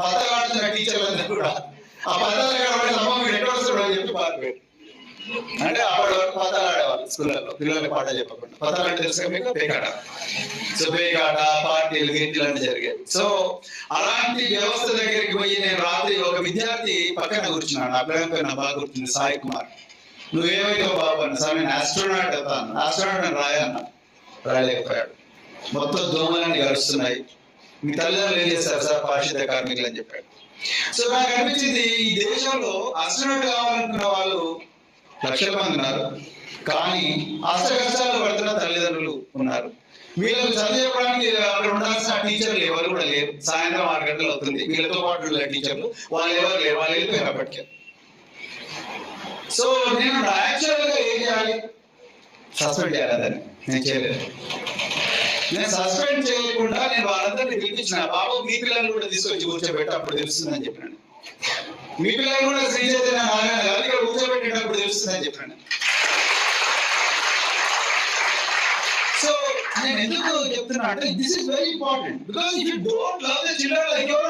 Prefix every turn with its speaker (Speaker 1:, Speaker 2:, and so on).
Speaker 1: పదాలు ఆడుతున్న టీచర్లందరూ కూడా. ఆ పదాలు ఆడవాడి అమ్మ మీరు ఎక్కడ వస్తాడు అని చెప్పి పారిపోయాడు అంటే అప్పటి వరకు పదాలు ఆడేవాళ్ళు స్కూళ్ళలో పిల్లలకి పాటలు చెప్పకుండా. పదాలు అంటే తెలుసు మీకు? పేకాట. సో పేకాట పార్టీలు గిట్లు అంటే జరిగాయి. సో అలాంటి వ్యవస్థ దగ్గరికి పోయి నేను రాత్రి ఒక విద్యార్థి పక్కన కూర్చున్నాను నా పేరు నాకు బాగా గుర్తుంది. సాయి కుమార్. నువ్వేమైతే బాబు అన్న సార్ నేను ఆస్ట్రోనాట్ అవుతాను ఆస్ట్రోనాట్ అని రాయన్న రాయలేకపోయాడు. మొత్తం దోమలన్నీ కలుస్తున్నాయి మీ తల్లిదండ్రులు ఏం చేస్తారు సార్? పారిశుద్ధ కార్మికులు అని చెప్పాడు. సో నాకు అనిపించింది ఈ దేశంలో అసలు కావాలనుకున్న వాళ్ళు లక్షల మంది ఉన్నారు. కానీ అష్ట కష్టాలు పడుతున్న తల్లిదండ్రులు ఉన్నారు. వీళ్ళకి చదువు అక్కడ ఉండాల్సిన టీచర్లు ఎవరు కూడా లేరు. సాయంత్రం ఆరు గంటలు అవుతుంది. వీళ్ళతో పాటు ఉండే టీచర్లు వాళ్ళు ఎవరు లేరు. వాళ్ళు వెళ్ళిపోయారు అప్పటికే. సో నేను యాక్చువల్గా ఏం చేయాలి? సస్పెండ్ చేయాలి దాన్ని. నేను చేయలేదు. నేను సస్పెండ్ చేయకుండా నేను వాళ్ళందరినీ పిలిపించిన. బాబు మీ పిల్లల్ని కూడా తీసుకొచ్చి కూర్చోబెట్టి అప్పుడు తెలుస్తుందని చెప్పాను. మీ పిల్లలు కూడా శ్రీ చైతన్య నారాయణ గారు ఇక్కడ కూర్చోబెట్టేటప్పుడు తెలుస్తుందని చెప్పాను. సో నేను ఎందుకు చెప్తున్నా అంటే this is very important because if you don't love the children like your